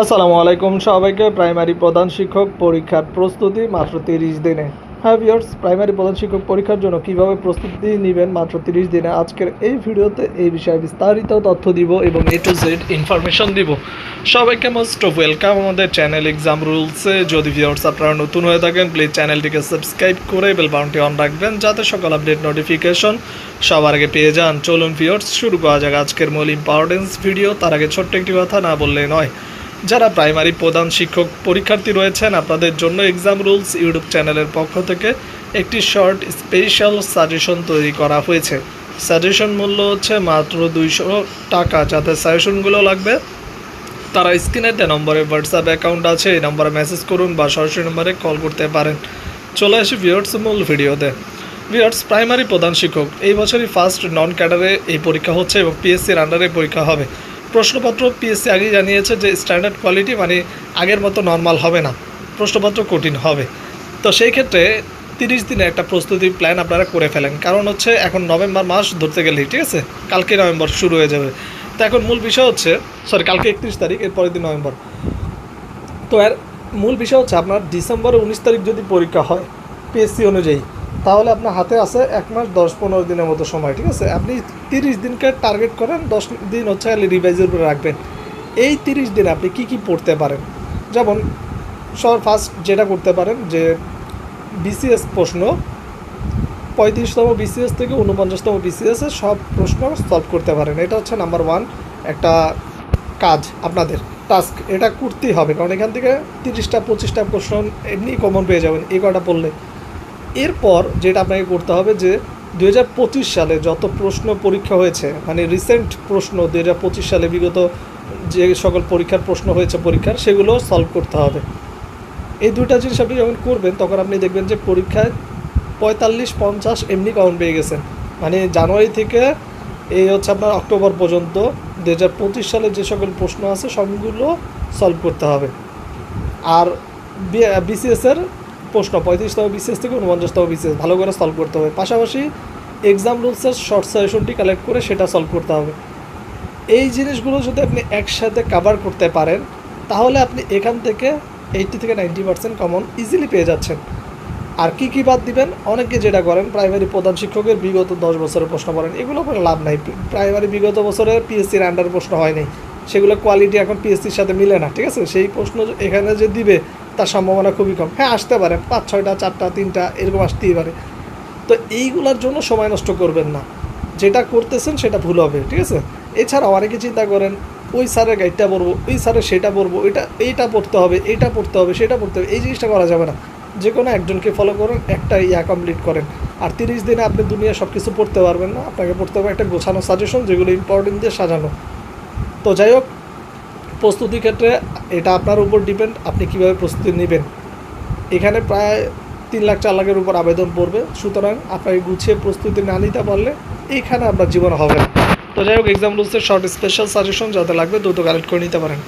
আসসালামু আলাইকুম সবাইকে। প্রাইমারি প্রধান শিক্ষক পরীক্ষার প্রস্তুতি মাত্র তিরিশ দিনে। হ্যাঁ ভিওর্স প্রাইমারি প্রধান শিক্ষক পরীক্ষার জন্য কীভাবে প্রস্তুতি নেবেন মাত্র তিরিশ দিনে? আজকের এই ভিডিওতে এই বিষয়ে বিস্তারিত তথ্য দিব এবং এ টু জেড ইনফরমেশন দিব। সবাইকে মোস্ট অফ ওয়েলকাম আমাদের চ্যানেল এক্সাম রুলসে যদি ভিওর্স আপনারা নতুন হয়ে থাকেন প্লিজ চ্যানেলটিকে সাবস্ক্রাইব করে বেল বাউনটি অন রাখবেন যাতে সকল আপডেট নোটিফিকেশন সবার আগে পেয়ে যান। চলুন ভিওর্স শুরু করা যাক আজকের মূল ইম্পর্টেন্স ভিডিও তার আগে ছোট্ট একটি কথা না বললে নয়। যারা প্রাইমারি প্রধান শিক্ষক পরীক্ষার্থী রয়েছেন, আপনাদের জন্য এক্সাম রুলস ইউটিউব চ্যানেলের পক্ষ থেকে একটি শর্ট স্পেশাল সাজেশন তৈরি করা হয়েছে। সাজেশন মূল্য হচ্ছে মাত্র দুইশো টাকা। যাতে সাজেশনগুলো লাগবে, তারা স্ক্রিনে যে নম্বরে হোয়াটসঅ্যাপ অ্যাকাউন্ট আছে, এই নম্বরে মেসেজ করুন বা সরাসরি নম্বরে কল করতে পারেন। চলে আসি ভিওর্স মূল ভিডিওতে ভিওর্স প্রাইমারি প্রধান শিক্ষক, এই বছরই ফার্স্ট নন ক্যাডারে এই পরীক্ষা হচ্ছে এবং পিএসসির আন্ডারে পরীক্ষা হবে। প্রশ্নপত্র পিএসসি আগেই জানিয়েছে যে স্ট্যান্ডার্ড কোয়ালিটি মানে আগের মতো নর্মাল হবে না। প্রশ্নপত্র কঠিন হবে। তো সেই ক্ষেত্রে তিরিশ দিনে একটা প্রস্তুতি প্ল্যান আপনারা করে ফেলেন। কারণ হচ্ছে এখন নভেম্বর মাস ধরতে গেলেই, ঠিক আছে? কালকে নভেম্বর শুরু হয়ে যাবে। তো এখন মূল বিষয় হচ্ছে সরি কালকে একত্রিশ তারিখ, এর পরের দিন নভেম্বর। তো এর মূল বিষয় হচ্ছে আপনার ডিসেম্বরে উনিশ তারিখ যদি পরীক্ষা হয় পিএসসি অনুযায়ী তাহলে আপনার হাতে আছে এক মাস, দশ, পনেরো দিনের মতো সময়, ঠিক আছে? আপনি তিরিশ দিনকে টার্গেট করেন, দশ দিন হচ্ছে খালি রিভাইজের উপরে রাখবেন। এই তিরিশ দিন আপনি কি কি পড়তে পারেন? যেমন, সবার ফার্স্ট যেটা করতে পারেন যে বিসিএস প্রশ্ন, পঁয়ত্রিশতম বিসিএস থেকে উনপঞ্চাশতম বিসিএসের সব প্রশ্ন সলভ করতে পারেন। এটা হচ্ছে নাম্বার ওয়ান একটা কাজ আপনাদের টাস্ক এটা করতেই হবে, কারণ এখান থেকে তিরিশটা, পঁচিশটা প্রশ্ন এমনি কমন পেয়ে যাবেন, এই কটা পড়লে। এরপর যেটা আপনাকে করতে হবে যে দু হাজার পঁচিশ সালে যত প্রশ্ন পরীক্ষা হয়েছে মানে রিসেন্ট প্রশ্ন দু হাজার পঁচিশ সালে বিগত যে সকল পরীক্ষার প্রশ্ন হয়েছে পরীক্ষার, সেগুলো সলভ করতে হবে। এই দুইটা জিনিস আপনি যখন করবেন, তখন আপনি দেখবেন যে পরীক্ষায় পঁয়তাল্লিশ, পঞ্চাশ এমনি কমন পেয়ে গেছেন। মানে জানুয়ারি থেকে এই হচ্ছে আপনার অক্টোবর পর্যন্ত দু হাজার পঁচিশ সালে যে সকল প্রশ্ন আছে, সবগুলো সলভ করতে হবে। আর বিসিএসের প্রশ্ন পঁয়ত্রিশতম বিসিএস থেকে উনপঞ্চাশতম বিসিএস, ভালো করে সলভ করতে হবে। পাশাপাশি এক্সাম রুলসের শর্ট সাজেশনটি কালেক্ট করে সেটা সলভ করতে হবে। এই জিনিসগুলো যদি আপনি একসাথে কাভার করতে পারেন, তাহলে আপনি এখান থেকে এইটটি থেকে নাইনটি পার্সেন্ট কমন ইজিলি পেয়ে যাচ্ছেন। আর কি কি বাদ দিবেন? অনেকে যেটা করেন প্রাইমারি প্রধান শিক্ষকের বিগত দশ বছরের প্রশ্ন করেন। এগুলো কোনো লাভ নাই। প্রাইমারি বিগত বছরের পিএসসির আন্ডার প্রশ্ন হয়নি সেগুলো কোয়ালিটি এখন পিএসসির সাথে মিলে না, ঠিক আছে? সেই প্রশ্ন এখানে যে দিবে তার সম্ভাবনা খুবই কম। হ্যাঁ আসতে পারে, পাঁচ, ছয়টা, চারটা, তিনটা, এরকম আসতেই পারে। তো এইগুলোর জন্য সময় নষ্ট করবেন না। যেটা করতেছেন সেটা ভুল হবে, ঠিক আছে? এছাড়াও অনেকে চিন্তা করেন, ওই স্যারের গাইডটা পড়ব, ওই স্যারের সেটা পড়ব এটা এইটা পড়তে হবে, এইটা পড়তে হবে, সেটা পড়তে হবে, এই জিনিসটা করা যাবে না। যে কোনো একজনকে ফলো করুন, একটা ইয়া কমপ্লিট করেন। আর তিরিশ দিনে আপনি দুনিয়া সব কিছু পড়তে পারবেন না, আপনাকে পড়তে হবে একটা গোছানো সাজেশন যেগুলো ইম্পর্টেন্ট দিয়ে সাজানো। তো যাই হোক প্রস্তুতির ক্ষেত্রে এটা আপনার উপর ডিপেন্ড আপনি কীভাবে প্রস্তুতি নেবেন। এখানে প্রায় তিন লাখ, চার লাখের উপর আবেদন পড়বে। সুতরাং আপনাকে গুছিয়ে প্রস্তুতি না নিতে পারলে এইখানে আপনার জীবন হবে না। তো যাই হোক এক্সাম রুলসের শর্ট স্পেশাল সাজেশন যাতে লাগবে, দ্রুত কালেক্ট করে নিতে পারেন।